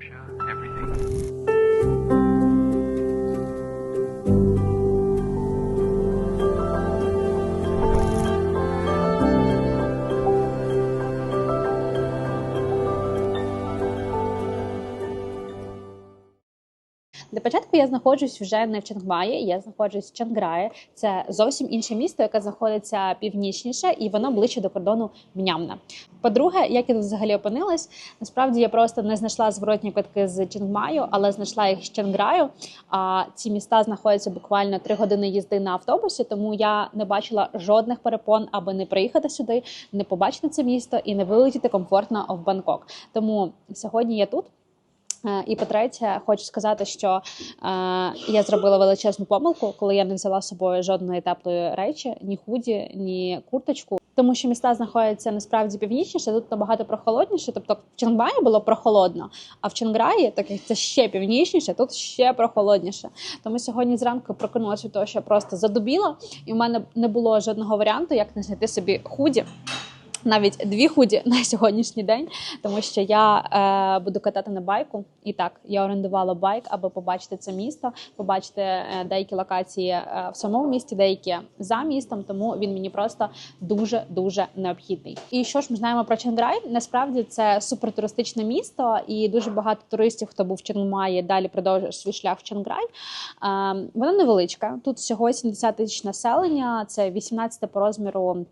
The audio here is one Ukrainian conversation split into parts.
capture everything. Для я знаходжусь вже не в Чангмаї, я знаходжусь в Чанграї. Це зовсім інше місто, яке знаходиться північніше, і воно ближче до кордону Мнямна. По-друге, як я тут взагалі опинилась, насправді я просто не знайшла зворотні квитки з Чангмаю, але знайшла їх з Чанграю. А ці міста знаходяться буквально три години їзди на автобусі, тому я не бачила жодних перепон, аби не приїхати сюди, не побачити це місто і не вилетіти комфортно в Бангкок. Тому сьогодні я тут. Е, І по-третє, хочу сказати, що е, я зробила величезну помилку, коли я не взяла з собою жодної теплої речі, ні худі, ні курточку. Тому що міста знаходяться насправді північніше, тут набагато прохолодніше. Тобто в Чангмаї було прохолодно, а в Чанграї, так як це ще північніше, тут ще прохолодніше. Тому сьогодні зранку прокинулася того, що просто задубіла, і в мене не було жодного варіанту, як не знайти собі худі. Навіть дві худі на сьогоднішній день, тому що я е, буду катати на байку. І так, я орендувала байк, аби побачити це місто, побачити е, деякі локації е, в самому місті, деякі за містом. Тому він мені просто дуже дуже необхідний. І що ж ми знаємо про Чанграй? Насправді це супертуристичне місто, і дуже багато туристів, хто був в Чангмаї, далі продовжує свій шлях в Чанграй. Е, вона невеличка. Тут всього 70 тисяч населення, це 18 по розміру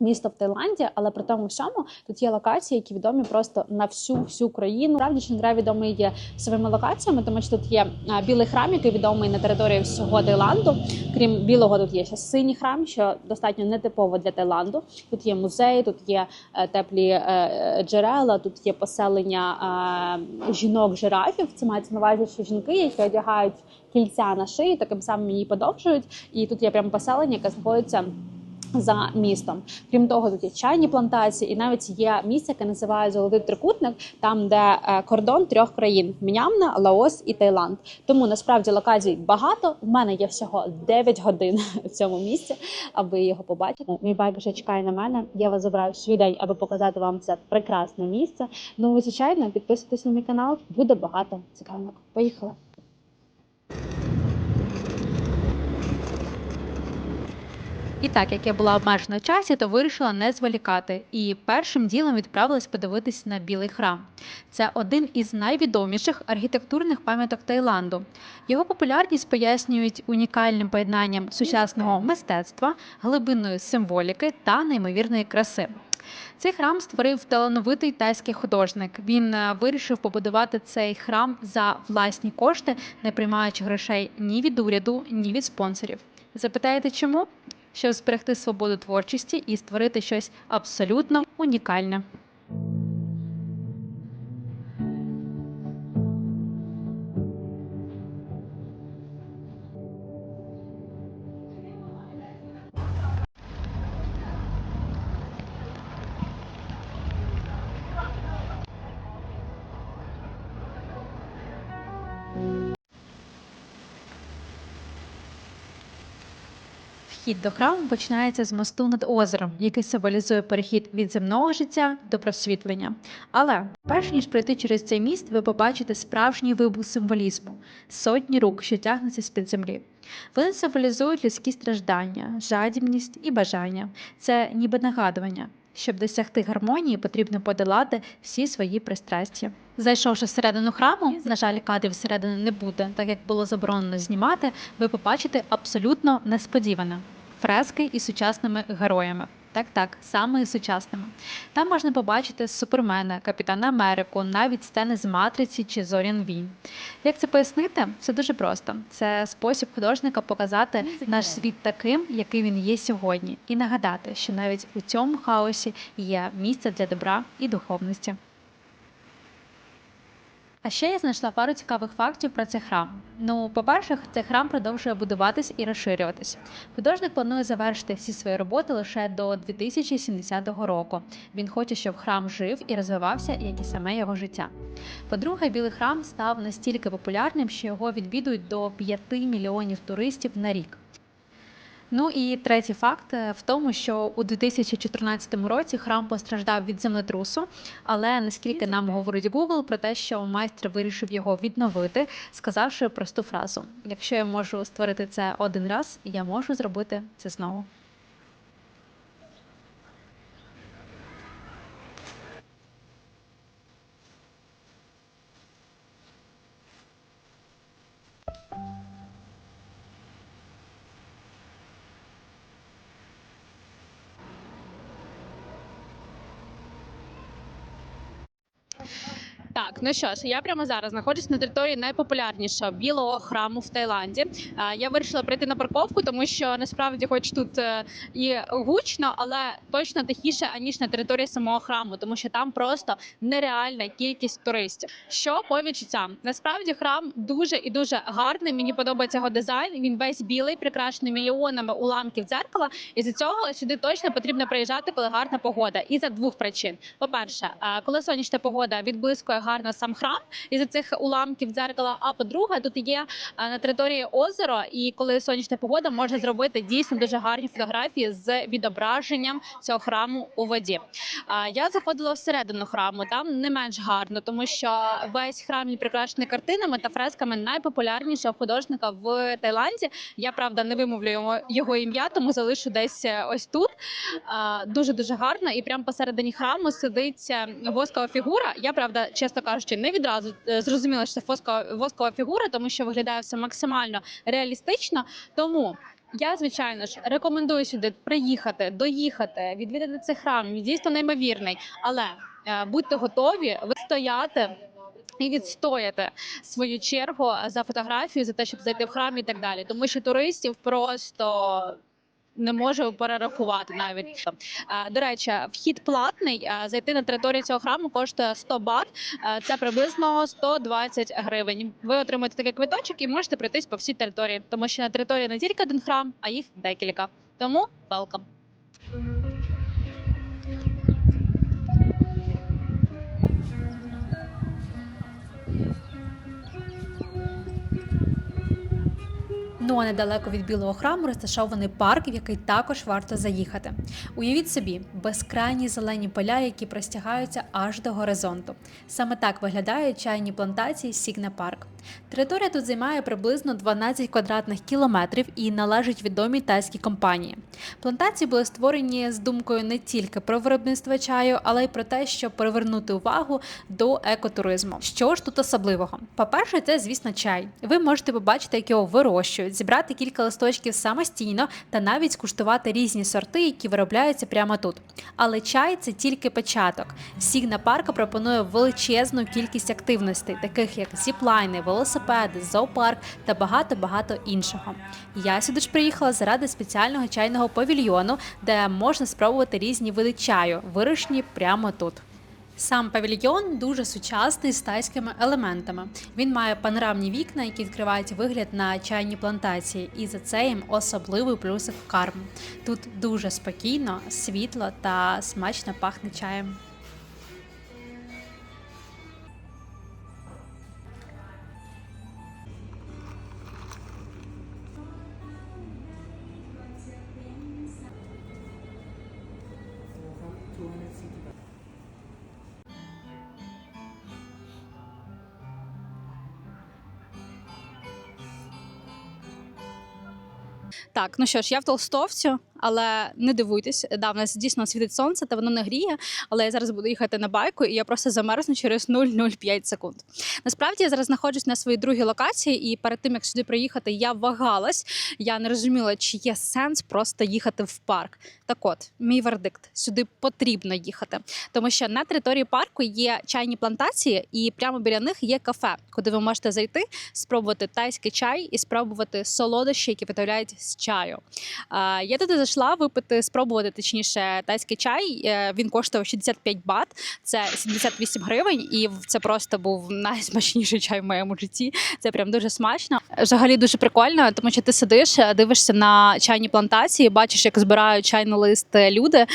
місто в Таїланді, але при тому всьому тут є локації, які відомі просто на всю всю країну. Правді Чанграй відомий є своїми локаціями, тому що тут є білий храм, який відомий на території всього Таїланду. Крім білого, тут є ще синій храм, що достатньо нетипово для Таїланду. Тут є музей, тут є е, теплі е, е, джерела, тут є поселення е, жінок-жирафів. Це мається на увазі, що жінки, які одягають кільця на шиї, таким самим її подовжують. І тут є прямо поселення, яке знаходиться за містом. Крім того, тут є чайні плантації, і навіть є місце, яке називає Золотий трикутник, там де е, кордон трьох країн: Мнямна, Лаос і Таїланд. Тому насправді локацій багато. У мене є всього 9 годин в цьому місці, аби його побачити. Мій байк вже чекає на мене. Я вас забираю свій день, аби показати вам це прекрасне місце. Ну, ви, звичайно, підписуйтесь на мій канал, буде багато цікавого. Поїхали! І так як я була обмежена в часі, то вирішила не зволікати. І першим ділом відправилась подивитись на білий храм. Це один із найвідоміших архітектурних пам'яток Таїланду. Його популярність пояснюють унікальним поєднанням сучасного мистецтва, глибинної символіки та неймовірної краси. Цей храм створив талановитий тайський художник. Він е, вирішив побудувати цей храм за власні кошти, не приймаючи грошей ні від уряду, ні від спонсорів. Запитаєте, чому? Щоб зберегти свободу творчості і створити щось абсолютно унікальне. Вхід до храму починається з мосту над озером, який символізує перехід від земного життя до просвітлення. Але перш ніж пройти через цей міст, ви побачите справжній вибух символізму сотні рук, що тягнуться з-під землі. Вони символізують людські страждання, жадібність і бажання. Це ніби нагадування. Щоб досягти гармонії, потрібно подолати всі свої пристрастя. Зайшовши всередину храму, на жаль, кадрів всередини не буде, так як було заборонено знімати, ви побачите абсолютно несподіване фрески із сучасними героями. Так, так, саме із сучасними. Там можна побачити Супермена, Капітана Америку, навіть сцени з Матриці чи Зорян Війн. Як це пояснити? Це дуже просто. Це спосіб художника показати наш світ таким, який він є сьогодні, і нагадати, що навіть у цьому хаосі є місце для добра і духовності. А ще я знайшла пару цікавих фактів про цей храм. Ну, по-перше, цей храм продовжує будуватись і розширюватись. Художник планує завершити всі свої роботи лише до 2070 року. Він хоче, щоб храм жив і розвивався, як і саме його життя. По-друге, білий храм став настільки популярним, що його відвідують до 5 мільйонів туристів на рік. Ну і третій факт е, в тому, що у 2014 році храм постраждав від землетрусу, але наскільки нам говорить Google про те, що майстер вирішив його відновити, сказавши просту фразу: якщо я можу створити це один раз, я можу зробити це знову. Так, ну що ж, я прямо зараз знаходжусь на території найпопулярнішого білого храму в Таїланді. Я вирішила прийти на парковку, тому що насправді, хоч тут е, і гучно, але точно тихіше аніж на території самого храму, тому що там просто нереальна кількість туристів. Що по відчуттям? Насправді храм дуже і дуже гарний. Мені подобається його дизайн. Він весь білий, прикрашений мільйонами уламків дзеркала. І з цього сюди точно потрібно приїжджати, коли гарна погода. І за двох причин: по-перше, коли сонячна погода відблискує гарно сам храм із цих уламків дзеркала. А по-друге, тут є на території озеро, і коли сонячна погода може зробити дійсно дуже гарні фотографії з відображенням цього храму у воді. Я заходила всередину храму, там не менш гарно, тому що весь храм прикрашений картинами та фресками найпопулярнішого художника в Таїланді. Я правда не вимовлю його, ім'я, тому залишу десь е, ось тут. Дуже дуже гарно, і прямо посередині храму сидить е, воскова фігура. Я правда, чесно кажучи, не відразу е, зрозуміла, що це воскова, воскова фігура, тому що виглядає все максимально реалістично. Тому. Я, звичайно ж, рекомендую сюди приїхати, доїхати, відвідати цей храм. Він дійсно неймовірний. Але е, будьте готові вистояти і відстояти свою чергу за фотографію, за те, щоб зайти в храм і так далі. Тому що туристів просто не можу перерахувати навіть. До речі, вхід платний. Зайти на територію цього храму коштує 100 бат. Це приблизно 120 гривень. Ви отримаєте такий квиточок і можете пройтись по всій території, тому що на території не тільки один храм, а їх декілька. Тому welcome. Ну а недалеко від білого храму розташований парк, в який також варто заїхати. Уявіть собі, безкрайні зелені поля, які простягаються аж до горизонту. Саме так виглядають чайні плантації Сігна Парк. Територія тут займає приблизно 12 квадратних кілометрів і належить відомій тайській компанії. Плантації були створені з думкою не тільки про виробництво чаю, але й про те, щоб привернути увагу до екотуризму. Що ж тут особливого? По-перше, це, звісно, чай. Ви можете побачити, як його вирощують, зібрати кілька листочків самостійно та навіть скуштувати різні сорти, які виробляються прямо тут. Але чай це тільки початок. Сігна парка пропонує величезну кількість активностей, таких як зіплайни, велосипеди, зоопарк та багато-багато іншого. Я сюди ж приїхала заради спеціального чайного павільйону, де можна спробувати різні види чаю, вирощені прямо тут. Сам павільйон дуже сучасний з тайськими елементами. Він має панорамні вікна, які відкривають вигляд на чайні плантації, і за це їм особливий плюсик в карму. Тут дуже спокійно, світло та смачно пахне чаєм. Так, ну що ж, я в толстовцю, але не дивуйтесь, да, в нас дійсно світить сонце, та воно не гріє. Але я зараз буду їхати на байку, і я просто замерзну через 0,05 секунд. Насправді я зараз знаходжусь на своїй другій локації, і перед тим як сюди приїхати, я вагалась. Я не розуміла, чи є сенс просто їхати в парк. Так от, мій вердикт, сюди потрібно їхати, тому що на території парку є чайні плантації, і прямо біля них є кафе, куди ви можете зайти, спробувати тайський чай і спробувати солодощі, які виготовляють з чаю. Я туди зайшла випити, спробувати точніше тайський чай. Е, Він коштував 65 бат, це 78 гривень, і це просто був найсмачніший чай в моєму житті. Це прям дуже смачно. Взагалі дуже прикольно, тому що ти сидиш, е, дивишся на чайні плантації, бачиш, як збирають чайний лист е, люди,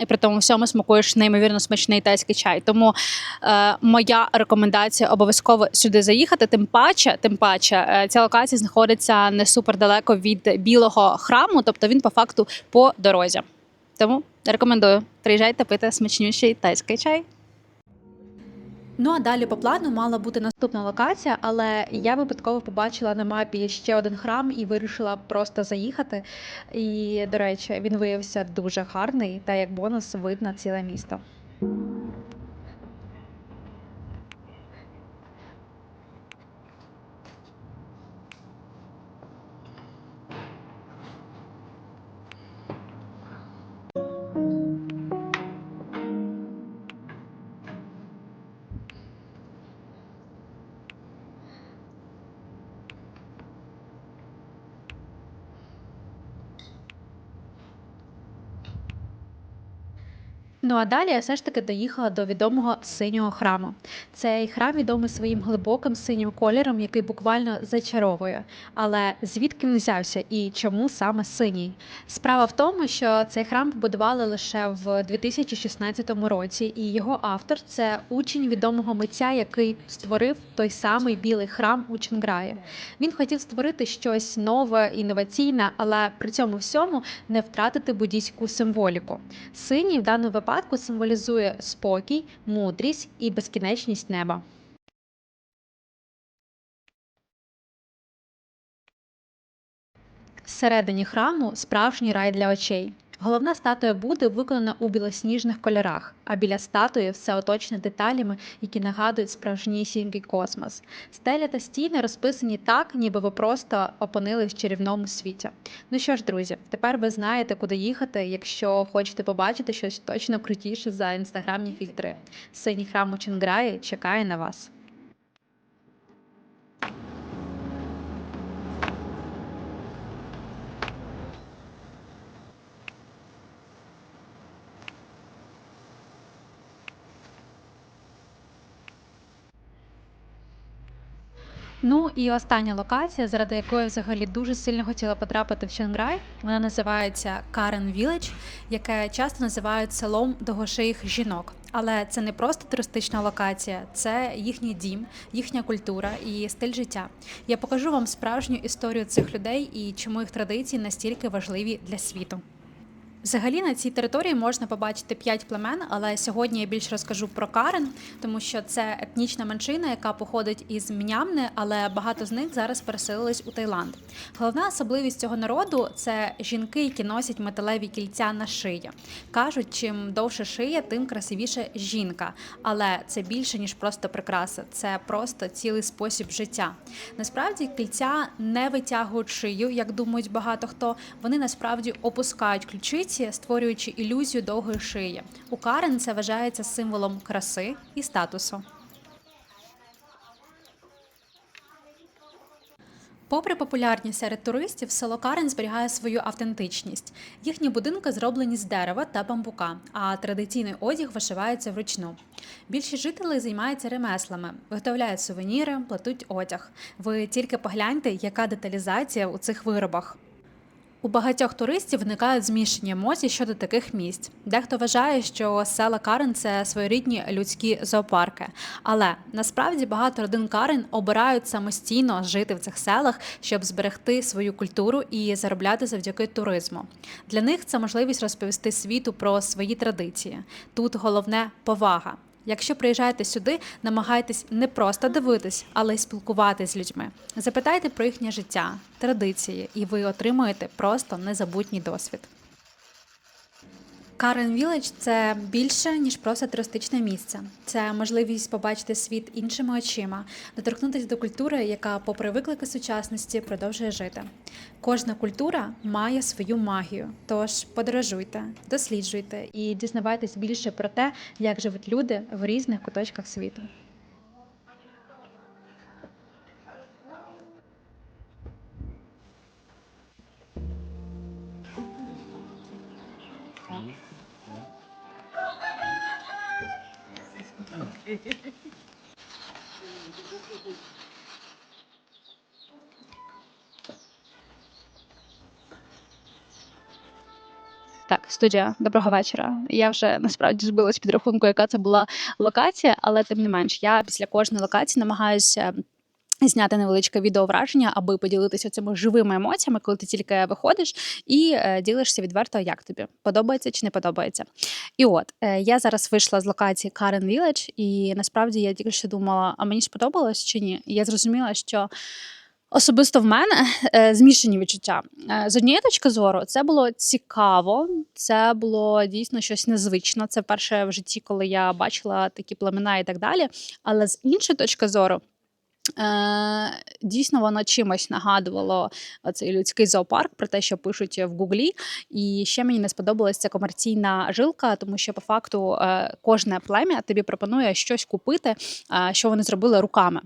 і при тому всьому смакуєш неймовірно смачний тайський чай. Тому е, моя рекомендація обов'язково сюди заїхати. Тим паче, тим паче, ця локація знаходиться не супер далеко від білого храму, тобто він по факту по дорозі. Тому рекомендую приїжджайте пити смачніший тайський чай. Ну а далі по плану мала бути наступна локація, але я випадково побачила на мапі ще один храм і вирішила просто заїхати. І, до речі, він виявився дуже гарний, та як бонус видно ціле місто. Ну а далі я все ж таки доїхала до відомого синього храму. Цей храм відомий своїм глибоким синім кольором, який буквально зачаровує. Але звідки він взявся і чому саме синій? Справа в тому, що цей храм побудували лише в 2016 році, і його автор це учень відомого митця, який створив той самий білий храм у Чонграї. Він хотів створити щось нове, інноваційне, але при цьому всьому не втратити буддійську символіку. Синій в даному випадку символізує спокій, мудрість і безкінечність неба. Всередині храму справжній рай для очей. Головна статуя Будди виконана у білосніжних кольорах, а біля статуї все оточене деталями, які нагадують справжнісінький космос. Стеля та стіни розписані так, ніби ви просто опинились в чарівному світі. Ну що ж, друзі, тепер ви знаєте, куди їхати, якщо хочете побачити щось точно крутіше за інстаграмні фільтри. Синій храм у Чонграї чекає на вас. Ну і остання локація, заради якої взагалі дуже сильно хотіла потрапити в Чонграй. Вона називається Карен Village, яке часто називають селом довгошиїх жінок. Але це не просто туристична локація, це їхній дім, їхня культура і стиль життя. Я покажу вам справжню історію цих людей і чому їх традиції настільки важливі для світу. Взагалі на цій території можна побачити п'ять племен, але сьогодні я більш розкажу про Карен, тому що це етнічна меншина, яка походить із Мнямни, але багато з них зараз переселились у Таїланд. Головна особливість цього народу це жінки, які носять металеві кільця на шиї. Кажуть, чим довше шия, тим красивіше жінка. Але це більше ніж просто прикраса, це просто цілий спосіб життя. Насправді кільця не витягують шию, як думають багато хто. Вони насправді опускають ключиці, створюючи ілюзію довгої шиї. У Карен це вважається символом краси і статусу. Попри популярність серед туристів, село Карен зберігає свою автентичність. Їхні будинки зроблені з дерева та бамбука, а традиційний одяг вишивається вручну. Більшість жителей займаються ремеслами, виготовляють сувеніри, плетуть одяг. Ви тільки погляньте, яка деталізація у цих виробах. У багатьох туристів виникають змішані емоції щодо таких місць. Дехто вважає, що села Карен це своєрідні людські зоопарки. Але насправді багато родин Карен обирають самостійно жити в цих селах, щоб зберегти свою культуру і заробляти завдяки туризму. Для них це можливість розповісти світу про свої традиції. Тут головне повага. Якщо приїжджаєте сюди, намагайтесь не просто дивитись, але й спілкуватись з людьми. Запитайте про їхнє життя, традиції, і ви отримуєте просто незабутній досвід. Карен Віледж це більше ніж просто туристичне місце. Це можливість побачити світ іншими очима, доторкнутися до культури, яка, попри виклики сучасності, продовжує жити. Кожна культура має свою магію. Тож подорожуйте, досліджуйте і дізнавайтесь більше про те, як живуть люди в різних куточках світу. Так, студія, доброго вечора. Я вже насправді збилась під рахунку, яка це була локація, але тим не менш, я після кожної локації намагаюся. Зняти невеличке відеовраження, аби поділитися цими живими емоціями, коли ти тільки виходиш і е, ділишся відверто, як тобі подобається чи не подобається. І от е, я зараз вийшла з локації Карен Village, і насправді я тільки що думала, а мені сподобалось чи ні? І я зрозуміла, що Особисто в мене е, змішані відчуття. З однієї точки зору, це було цікаво, це було дійсно щось незвично. Це перше в житті, коли я бачила такі племена і так далі. Але з іншої точки зору. Е, дійсно, воно чимось нагадувало цей людський зоопарк про те, що пишуть в Гуглі. І ще мені не сподобалася ця комерційна жилка, тому що по факту е, кожне плем'я тобі пропонує щось купити, е, що вони зробили руками.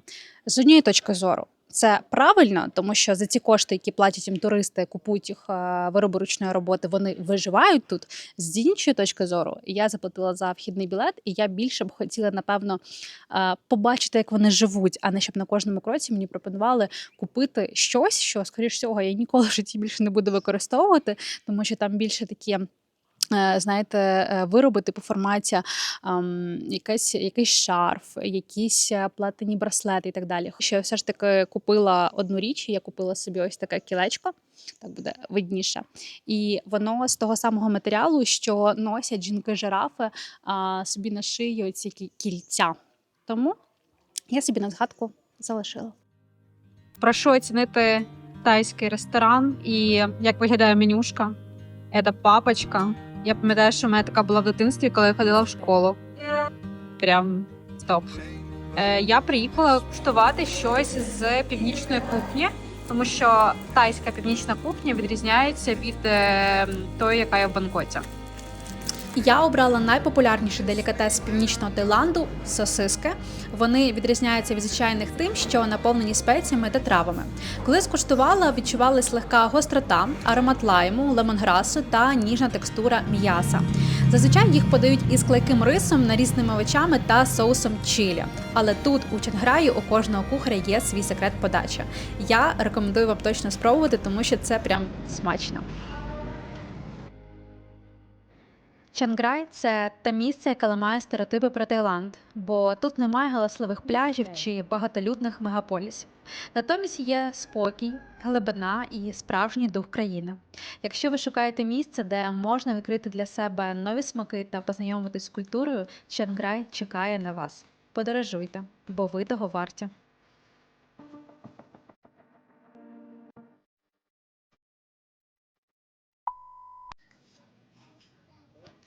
З однієї точки зору. Це правильно, тому що за ці кошти, які платять їм туристи, купують їх е, вироби ручної роботи, вони виживають тут. З іншої точки зору, я заплатила за вхідний білет, і я більше б хотіла, напевно, е, побачити, як вони живуть, а не щоб на кожному кроці мені пропонували купити щось, що, скоріш всього, я ніколи в житті більше не буду використовувати, тому що там більше такі. Е, Знаєте, е, вироби типу формація, ем, якийсь, якийсь шарф, якісь е, платені браслети і так далі. Що я все ж таки купила одну річ, я купила собі ось таке кілечко, так буде видніше. І воно з того самого матеріалу, що носять жінки-жирафи собі на шию ці кільця. Тому я собі на згадку залишила. Прошу оцінити тайський ресторан і як виглядає менюшка. Це папочка. Я пам'ятаю, що в мене така була в дитинстві, коли я ходила в школу. Прям стоп. Е, я приїхала куштувати щось з північної кухні, тому що тайська північна кухня відрізняється від е, тої, яка є в Бангкоці. Я обрала найпопулярніший делікатес північного Таїланду сосиски. Вони відрізняються від звичайних тим, що наповнені спеціями та травами. Коли скуштувала, відчувалась легка гострота, аромат лайму, лемонграсу та ніжна текстура м'яса. Зазвичай їх подають із клейким рисом, нарізними овочами та соусом чилі. Але тут, у Чанграї, у кожного кухаря є свій секрет подачі. Я рекомендую вам точно спробувати, тому що це прям смачно. Чанграй це те місце, яке ламає стереотипи про Таїланд, бо тут немає галасливих пляжів чи багатолюдних мегаполісів. Натомість є спокій, глибина і справжній дух країни. Якщо ви шукаєте місце, де можна відкрити для себе нові смаки та познайомитись з культурою, Чанграй чекає на вас. Подорожуйте, бо ви того варті.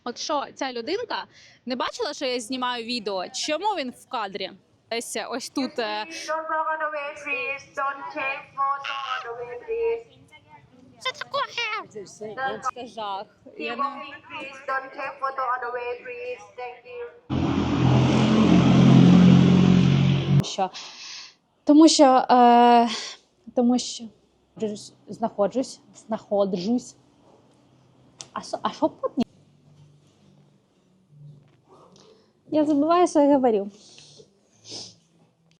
От що ця людинка не бачила, що я знімаю відео? Чому він в кадрі? Ось ось тут. е, way, please. Це це жах. Я не... що тому що е, тому що знаходжусь, знаходжусь. А що, а що потім? Я забываю, что я говорю.